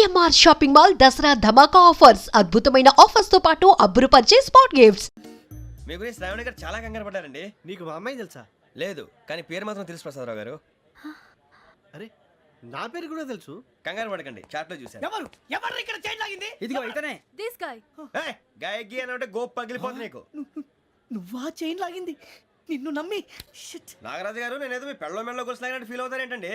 CMR shopping mall Dasara Dhamaka offers. అద్భుతమైన ఆఫర్స్తో పాటు అబ్బురుపరిచే స్పాట్ గిఫ్ట్స్. మీ గురించి శ్రావణి గారు చాలా కంగారు పడ్డారండి. నీకు మా అమ్మాయి తెలుసా? లేదు కానీ పేరు మాత్రం తెలుసు ప్రసాదరావు గారు. అరే నా పేరు కూడా తెలుసు? కంగారు పడకండి చాట్లో చూశాను. ఎవరు? ఎవరు ఇక్కడ చైన్ లాగింది? ఇదిగో ఇతనే. దిస్ గాయ్ ఏయ్, గాయకి అని అంటే గోప్ పగిలిపోతుంది నీకు. నువ్వా చైన్ లాగింది. నిన్ను నమ్మి. షిట్ నాగరాజు గారు నేనేదో మీ పెళ్ళ మెళ్ళ గురిసిలాగినట్టు ఫీల్ అవుతారేంటండి?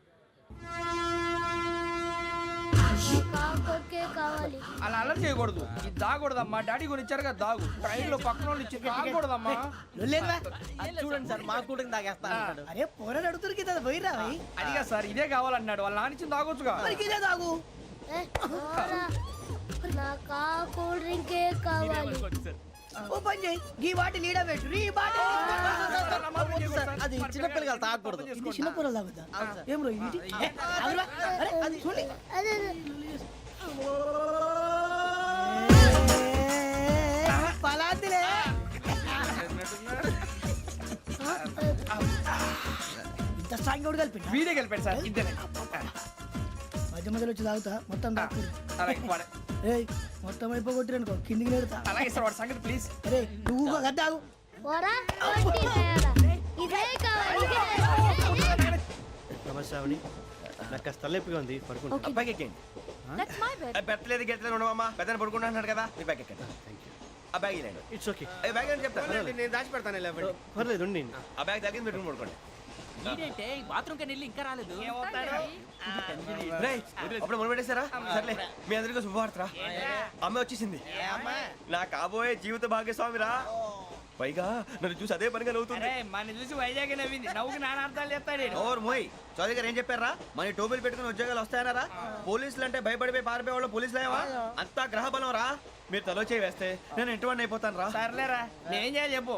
అలా అలర్ట్ చేయకూడదు. ఇది దాగకూడదమ్మా. డాడీ కొని ఇచ్చారు కదా దాగు. ట్రైన్లో పక్కన వాళ్ళు ఇచ్చి దాగకూడదమ్మా అది చూడండి సార్ మా కూడా తాగేస్తా అరే పోరాడు అడుగుతారు కదా పోయిరా భయ్. అదిగా సార్ ఇదే కావాలన్నాడు. వాళ్ళ నాన్న ఇచ్చింది తాగొచ్చుగా. మరి ఇదే తాగు. నాకు ఆ కూల్ డ్రింకే కావాలి. ఓ పని చేయి. ఈ వాటి లీడ పెట్టు. ఈ బాటి అది చిన్నపిల్లలు తాగకూడదు. ఇది చిన్న పొరలు తాగుతా. ఏం రో. ఇది. అరే అది చూడండి. అదే పలాతిలే. ఇంత స్ట్రాంగ్ కూడా కలిపి వీడియో గెలిపాడు సార్ ఇద్దరే మధ్య మధ్యలో వచ్చి తాగుతా. మొత్తం తాగు అలాగే వాడు- ఏయ్. మొత్తం అయిపోగొట్టిరనుకో కిందికి నేడుతా అలాగే సార్ వాడు సంగతి ప్లీజ్ అరే నువ్వు కదా తాగు పోరా కొట్టి తయారా. ఇదే కావాలి ఇదే. నమస్తే నాకు కాస్త తలెప్పిగా ఉంది పడుకుంటా బ్యాగ్ ఎక్కండి దట్స్ మై బెడ్ ఏ, పెట్టలేదు గెట్టలేదు ఉండవమ్మా. పెద్దని పడుకుంటున్నాడు కదా మీ బ్యాగ్ ఎక్కండి. ఆ బ్యాగ్ ఇలాండి ఇట్స్ ఓకే ఏ బ్యాగ్ అని చెప్తాను నేను దాచి పెడతాను పర్లేదు ఉండి ఆ బ్యాగ్ తగ్గింది పెట్టుకుని పడుకోండి. బాత్రూమ్ కని వెళ్ళి ఇంకా రాలేదు. అప్పుడు మొదలు పెట్టేశారా? సర్లే మీ అందరికీ శుభవార్తరా అమ్మ వచ్చేసింది. నా కాబోయే జీవిత భాగ్యస్వామిరా పైగా నన్ను చూసి అదే పనిగా నవ్వుతుంది. మన చూసి వైజాగ్ నవ్వింది. నవ్వుకి నాన్న అర్థాలు చెప్తాడు. ఓర్ మోయ్. చౌదరి గారు ఏం చెప్పారా? మన టోబీలు పెట్టుకుని ఉద్యోగాలు వస్తాయనరా పోలీసులు అంటే భయపడిపోయి పారిపోయే వాళ్ళు పోలీసులు అయ్యవా అంతా గ్రహ బలం రా. మీరు తలో చేయి వేస్తే నేను ఇంటివాడిని అయిపోతాను రా. సర్లేరా నేనేం చేయాలి చెప్పు.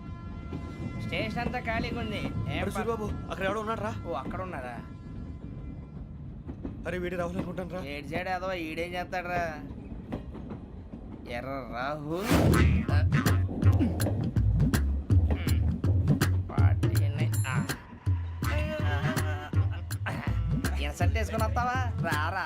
స్టేషన్ అంతా ఖాళీగా ఉంది. సూరిబాబు అక్కడ ఎవడో ఉన్నాడు రా ఓ అక్కడ ఉన్నారా అరే వీడి రాహుల్ అనుకుంటాను రా ఏడు సైడ్ ఏదో ఈడేం చేస్తాడరా? ఎర్ర రాహుల్. ఇన్సల్ట్ వేసుకుని వస్తావా? రారా.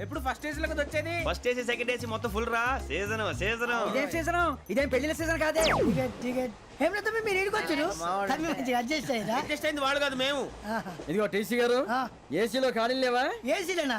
ఎప్పుడు ఫస్ట్ ఏజ్లో కదా వచ్చేది? ఫస్ట్ ఏసీ సెకండ్ ఏసీ మొత్తం ఫుల్ రా. సీజన్ సీజన్ ఇదేం సీజన్ ఇదేం పెళ్ళిన సీజన్ కాదే? టికెట్ టికెట్ ఏం లేదు మీరు ఇడికి వచ్చారు. అడ్జస్ట్ అయ్యారా అడ్జస్ట్ అయింది వాళ్ళు కాదు మేము. ఇదిగో టీసీ గారు ఏసీలో ఖాళీ లేవా? ఏసీలేనా?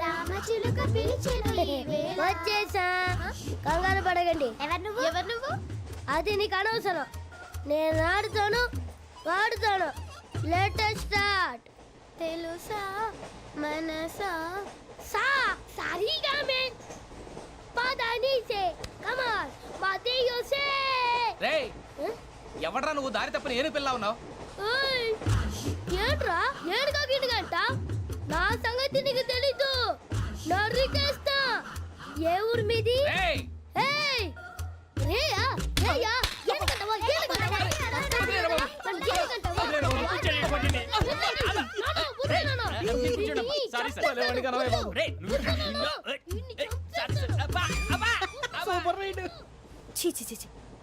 రామచిలుక వచ్చేసా? కంగారు పడగండి ఎవరు నువ్వు? ఎవరు నువ్వు? అది నీకు అనవసరం. నేను ఆడుతాను వాడుతాను. లేటెస్ట్ స్టార్ట్ తెలుసా? మనసా? సా సారీగా మెన్ పదని సే కమాన్ మాదేయో సే రే ఎవడ్రా నువ్వు దారి తప్పని ఏను పిల్ల ఉన్నావు ఏంట్రా ఏడుగా గిడుగంట నా సంగతి నీకు తెలీదు నరికేస్తా ఏ ఊరు మీది ఏయ్ రేయా రేయా ఏడుగంటవా ఏడుగంటవా చీ చీ చీ చీ.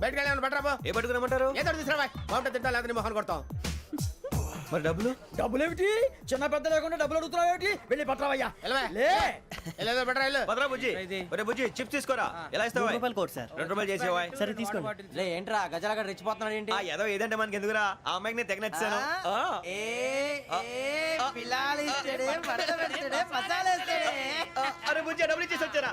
బయటకు వెళ్ళాను బట్రాబో ఏ పట్టుకురమ్మంటారు ఏదో తీసుకురా బాగుంటుంది తింటా కొడతాం మరి డబ్బులు? డబ్బులు ఏమిటి చిన్న పెద్ద లేకుండా డబ్బులు అడుగుతున్నావు ఏమిటి? వెళ్ళి పట్టరావయ్యా వెళ్ళవా? లే. వెళ్ళేదో బట్రా భద్రా బుజ్జి. ఒరే బుజ్జి చిప్స్ తీసుకోరా? ఎలా ఇస్తావా రూపాయలు కోట్ సార్. రెండు రూపాయలు చేసేవా సరే తీసుకోండి. లే ఏంట్రా గజాల రెచ్చిపోతున్నాడు ఏంటి? ఆ ఏదో ఏదంటే మనకి ఎందుకురా? ఆ అమ్మాయికి నేను తెగ నచ్చాను అరే బుజ్జి డబ్బులు ఇచ్చేసి వచ్చారా?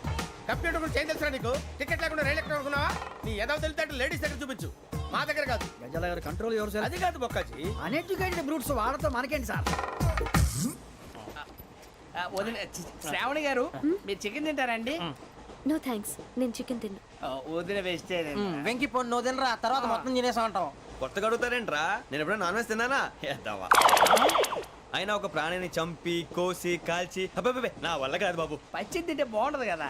కంప్యూటర్ గురించి ఏం తెలుసా నీకు? టికెట్ లేకుండా రైలు ఎక్కడ అనుకున్నావా? నీ ఏదో తెలితే లేడీస్ దగ్గర చూపించు. మా దగ్గర కాదు. గజాల గారు కంట్రోల్ ఎవరు సార్? అది కాదు బొక్కాజీ. అన్ఎడ్యుకేటెడ్ బ్రూట్స్ వాడతో మనకేంటి సార్? వదిన చి- శ్రావణి గారు మీరు చికెన్ తింటారండి? నో థ్యాంక్స్ నేను చికెన్ తిన్నా. ఆ, వదిన వేస్తే వెంకి పొన్ను నువ్వు తినరా? తర్వాత మొత్తం తినేసా ఉంటాం కొత్తగా అడుగుతారేంట్రా? నేను ఎప్పుడైనా నాన్ వెజ్ తిన్నానా? ఎద్దావా అయినా ఒక ప్రాణిని చంపి కోసి కాల్చి అబ్బబ్బబ్బే, నా వల్ల కాదు బాబు. పచ్చి తింటే బాగుంటది కదా.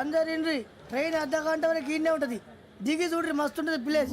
అందరు ఇండ్రి ట్రైన్ అర్ధ గంట వరకు ఇన్నే ఉంటది. దిగి చూడ్రి మస్తు ఉంటది ప్లేస్.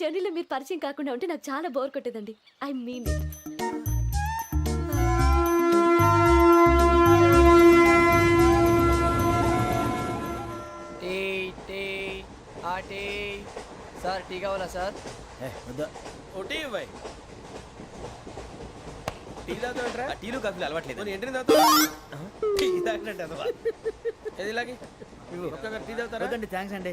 జర్నీలో మీరు పరిచయం కాకుండా ఉంటే నాకు చాలా bore కొట్టేదండి. I mean it. Tea tea ఆ టీ. సార్ టీ కావాలా సార్? వద్దా. ఒకటి ఇవ్వై టీ తాగుతాంట్రా టీలు కాఫీలు అలవాట్లేదు ఎంట్రీ తాగుతావా? టీ తాగినట్టు అదవా. ఏది ఇలాగే? టీ తాగుతారా? థ్యాంక్స్ అండి.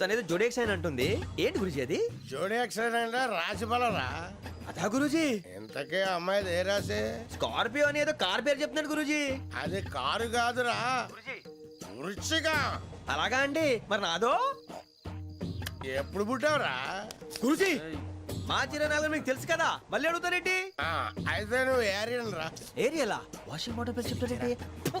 తనేదో జోడేక్స్ అని అంటుంది. ఏంటి గురుజీ అది? జోడి యాక్సిడెంట్ రాసి రా అదా గురుజీ. ఇంతకే అమ్మాయిది ఏ రాసి స్కార్పియో అని ఏదో కార్ పేరు చెప్తున్నాడు గురుజీ. అది కారు కాదురా. వృచ్చిగా అలాగా అండి. మరి నాదో? ఎప్పుడు పుట్టావురా? గురుజీ మా చిరనాలు మీకు తెలుసు కదా. మళ్ళీ అడుగుతారేంటి? ఆ, అయితే నువ్వు ఏరియన్ రా ఏరియలా? వాషింగ్ వాటర్ పేరు చెప్తారేంటి ఆ,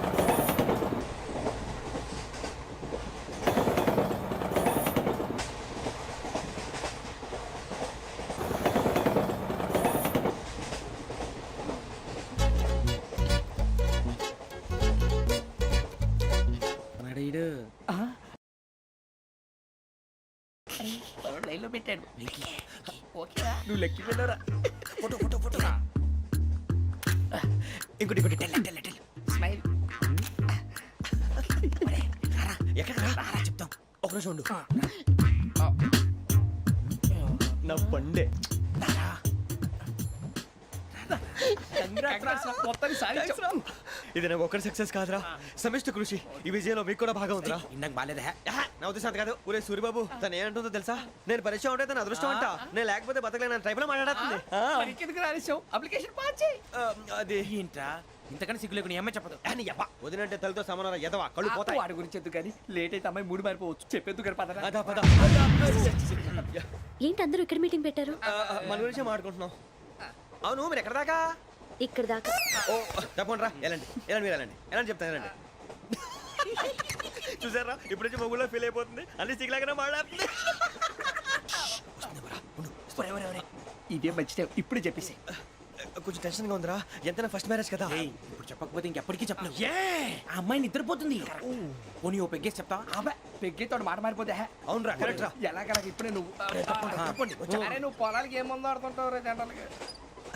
లైన్లో పెట్టాడు. ఓకేరా నువ్వు లెక్కి పెట్టారా ఫోటో ఫోటో ఫోటో ఇంకోటి ఇంకోటి టెల్ టెల్ టెల్. స్మైల్. ఎక్కడ రారా. చెప్తాం. ఒక రోజు ఉండు. నా పండే ఇది నాకు ఒక్కరి సక్సెస్ కాదురా. సమిష్టి కృషి. ఈ విజయంలో మీకు కూడా భాగం ఉందిరా. ఇందాక బాగాలేదా నా ఉద్దేశం అంత కాదు ఊరే సూర్యబాబు తను ఏమంటుందో తెలుసా? నేను పరిచయం ఉంటే తన అదృష్టం అంట. నేను లేకపోతే బతకలేను ట్రైబ్లో మాట్లాడుతుంది ఆ, ఎందుకు రాలేసావు అప్లికేషన్ పాస్ చేయి. అది. ఏంట్రా? ఇంతకన్నా సిగ్గు లేకుండా ఏమై చెప్పదు. అని యబ్బా వదినంటే తలతో సమానం ఎదవా? కళ్ళు పోతాయి. వాడి గురించి ఎందుకు కానీ? లేట్ అయితే అమ్మాయి మూడు మారిపోవచ్చు. చెప్పేందుకు పదరా? అదా పద. ఏంటి అందరూ ఇక్కడ మీటింగ్ పెట్టారు? మన గురించి మాట్లాడుకుంటున్నాం. అవును మీరు ఎక్కడ దాకా? ఇక్కడ దాకా. ఓ తప్పకుండా రా. వెళ్ళండి. వెళ్ళండి మీరు వెళ్ళండి. వెళ్ళండి చెప్తాను వెళ్ళండి. చూసారా? ఇప్పుడు నుంచి మొగుల్లో ఫీల్ అయిపోతుంది. అన్ని సిగ్లాగానే మాట్లాడుతుంది. ఇదే మంచి టైం ఇప్పుడు చెప్పేసి కొంచెం టెన్షన్గా ఉందిరా. ఎంతైనా ఫస్ట్ మ్యారేజ్ కదా. ఇప్పుడు చెప్పకపోతే ఇంకెప్పటికీ చెప్పలేవు. ఆ అమ్మాయి నిద్రపోతుంది. పోనీ ఓ పెగ్గేసి చెప్తావా అబ్బా పెగ్గేతో మాట మారిపోతే హే. అవునురా కరెక్ట్ రా. ఎలాగలా ఇప్పుడే నువ్వు? తప్పండి నువ్వు పొలాలకి ఏం ముందు ఆడుతుంటావు రే జనరల్గా?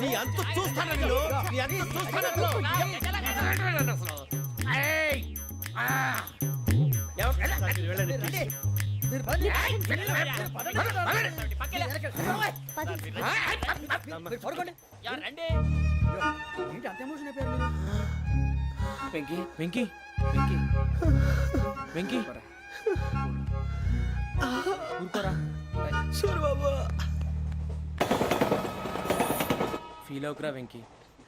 నీ అంత చూస్తాను నేను నీ అంత చూస్తాను అసలు. అసలు. వెళ్ళండి? వెంకీ వెంకీ వెంకీ వెంకీ ఊరుకోరా ఫీల్ అవుకురా వెంకీ.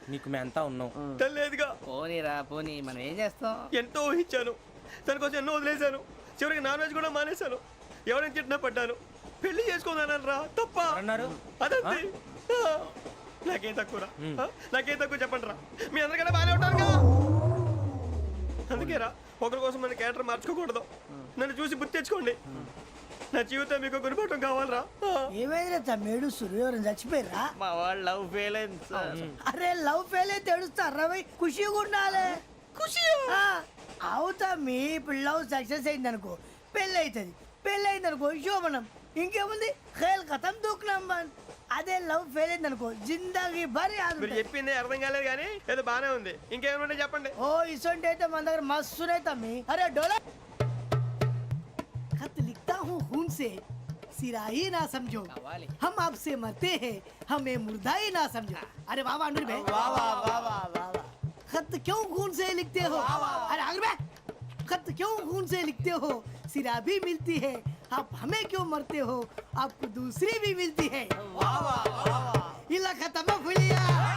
నీకు మేమంతా ఉన్నాం. తెలియదుగా. పోనీరా పోనీ మనం ఏం చేస్తాం? ఎంతో ఊహించాను. తన కోసం ఎన్నో వదిలేశాను. చివరికి నాన్ వెజ్ కూడా మానేశాను. ఎవరైనా తిట్టినా పడ్డాను. పెళ్ళి చేసుకుందానని రా తప్ప. అన్నారు అదంతే. ఆ, నాకేం తక్కువరా నాకేం తక్కువ చెప్పండి రా. మీ అందరికన్నా బాగానే ఉంటారు కదా. అందుకే రా ఒకరి కోసం మన క్యారెక్టర్ మార్చుకోకూడదు. నన్ను చూసి గుర్తు తెచ్చుకోండి. నా జీవితం మీకు గురిపటం కావాలరా. ఏమైందిరా తమ్మేడు సూర్యవరం చచ్చిపోయిరా మా వాళ్ళు లవ్ ఫెయిల్ అయింది సార్ అరే లవ్ ఫెయిల్ అయితే ఏడుస్తారా భయ్? ఖుషిగా ఉండాలి. ఖుషి అవుతా మీ ఇప్పుడు లవ్ సక్సెస్ అయింది అనుకో పెళ్ళి అవుతుంది పెళ్ళి అయింది అనుకో శోభనం. ఇంకేముంది? ఖేల్ కథం దూకునాం బాన్. అదే లవ్ ఫెయిల్ అయింది అనుకో జిందాగీ భారీ మీరు చెప్పింది అర్థం కాలేదు కానీ ఏదో బాగానే ఉంది. ఇంకేమైనా చెప్పండి. ఓ ఇసొంటి అయితే మన దగ్గర మస్తు తమ్మి. అరే డోలా हूँ खून से सिरा ही ना समझो। हम आपसे मरते हैं हमें मुर्दा ही ना समझो। अरे वाह वाह अनुर भाई। वाह वाह वाह वाह वाह खत क्यों खून से लिखते हो? अरे आगे बे खत क्यों खून से लिखते हो? सिरा भी मिलती है आप हमें क्यों मरते हो? आपको दूसरी भी मिलती है। इला खत्म फुलिया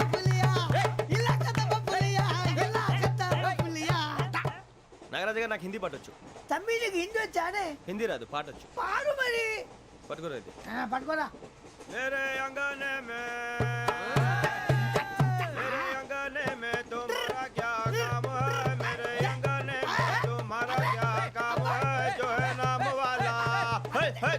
నాగరాజు గారు నాకు హిందీ పాటొచ్చు తమ్మి నీకు హిందీ వచ్చానే హిందీ రాదు పాటొచ్చు పాడు మరి పట్టుకోరైతే ఆ, పట్టుకోరా मेरे अंगने में मेरे अंगने में तुम्हारा क्या काम है मेरे अंगने में तुम्हारा क्या काम है जो है नाम वाला है, है,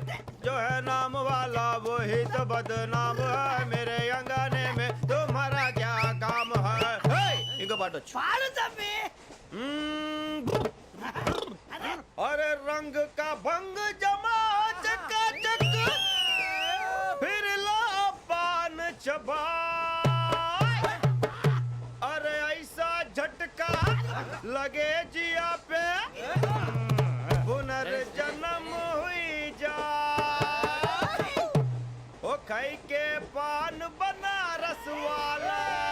जो है नाम वाला वही तो बदनाम है मेरे अंगने में तुम्हारा क्या काम है है, ఇంకో పాట వచ్చు పాడు తమ్మి अरे रंग का भंग जमा चकाचक, फिर ला पान चबा अरे ऐसा झटका लगे जिया पे पुनर्जन्म हुई जा के पान बनारस वाला।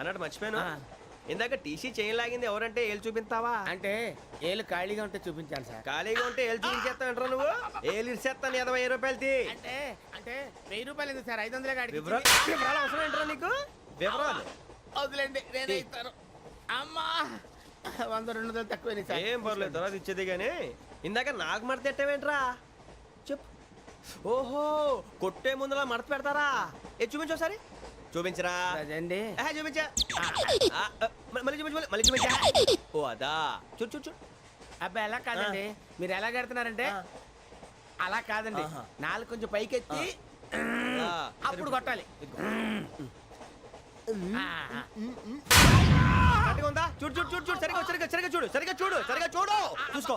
అన్నట్టు మర్చిపోయాను. ఇందాక టీసీ చేయి లాగింది ఎవరంటే ఏళ్ళు చూపిస్తావా? అంటే ఏళ్ళు ఖాళీగా ఉంటే చూపించాను సార్. ఖాళీగా ఉంటే ఏళ్ళు చూపించేస్తావు నువ్వు? ఏళ్ళు ఇచ్చేస్తాను ఇరవై రూపాయలు అంటే అంటే వెయ్యి రూపాయలు ఎందుకు సార్? ఐదు వందలే వివరాలు వివరాలు అవసరం ఏంట్రా నీకు? వివరాలు. వదిలేండి నేనే ఇస్తాను. అమ్మా వంద రెండు వందలు తక్కువ సార్. ఏం పర్లేదు తర్వాత ఇచ్చేది కానీ ఇందాక నాకు మడత పెట్టావేంట్రా? చెప్పు. ఓహో కొట్టే ముందులా మడత పెడతారా? ఏ చూపించు ఒకసారి. చూపించరా? అదండి చూపించా. మళ్ళీ చూపించు మళ్ళీ- చూపించా. ఓ అదా. చూడు చూడు చూడు. అబ్బాయి ఎలా కాదండి? మీరు ఎలా కడుతున్నారంటే అలా కాదండి. నాలుగు కొంచెం పైకెత్తి అప్పుడు కొట్టాలి. ఉందా? చూడు చూడు చూడు చూడు. సరిగా సరిగా సరిగా చూడు సరిగా చూడు సరిగా చూడు. చూసుకో.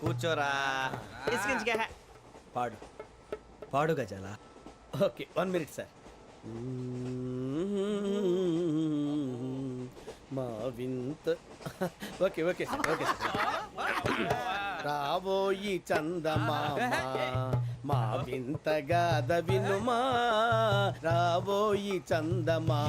కూర్చోరా. ఇసుకించుకే పాడు. పాడు గజాల? Okay one minute sir. మా వింత ఓకే ఓకే సార్ ఓకే రాబోయి చందమామ మా వింతగాద వినుమా రాబోయి చందమామ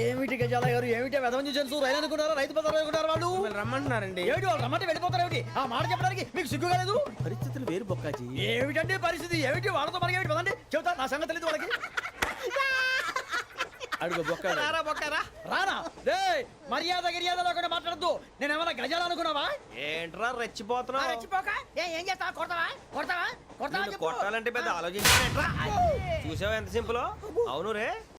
ఏమిటి గజాల గారు? ఏమిటి వెదవం చూసాను రైలు అనుకున్నారా రైతు బజార్ అనుకున్నారా వాళ్ళు? మిమ్మల్ని రమ్మంటున్నారండి. ఏమిటి వాళ్ళు రమ్మంటే వెళ్ళిపోతారు ఏమిటి? ఆ మాట చెప్పడానికి మీకు సిగ్గు కాలేదు? పరిస్థితులు వేరు బొక్కాజీ. ఏమిటండి పరిస్థితి? ఏమిటి? వాళ్ళతో మనకి ఏమిటి? పదండి. చెబుతా నా సంగతి తెలియదు వాళ్ళకి. అడుగు బొక్క రారా బొక్కరా? రానా రే మర్యాద గిర్యాద లేకుండా మాట్లాడద్దు. నేను ఏమైనా గజాలు అనుకున్నావా? ఏంట్రా రెచ్చిపోతున్నావు? రెచ్చిపోక. ఏ చేస్తావా? కొడతావా? కొడతావా? కొడతావా కొట్టాలంటే పెద్ద ఆలోచించానేట్రా చూసావా ఎంత సింపుల్? అవును రే.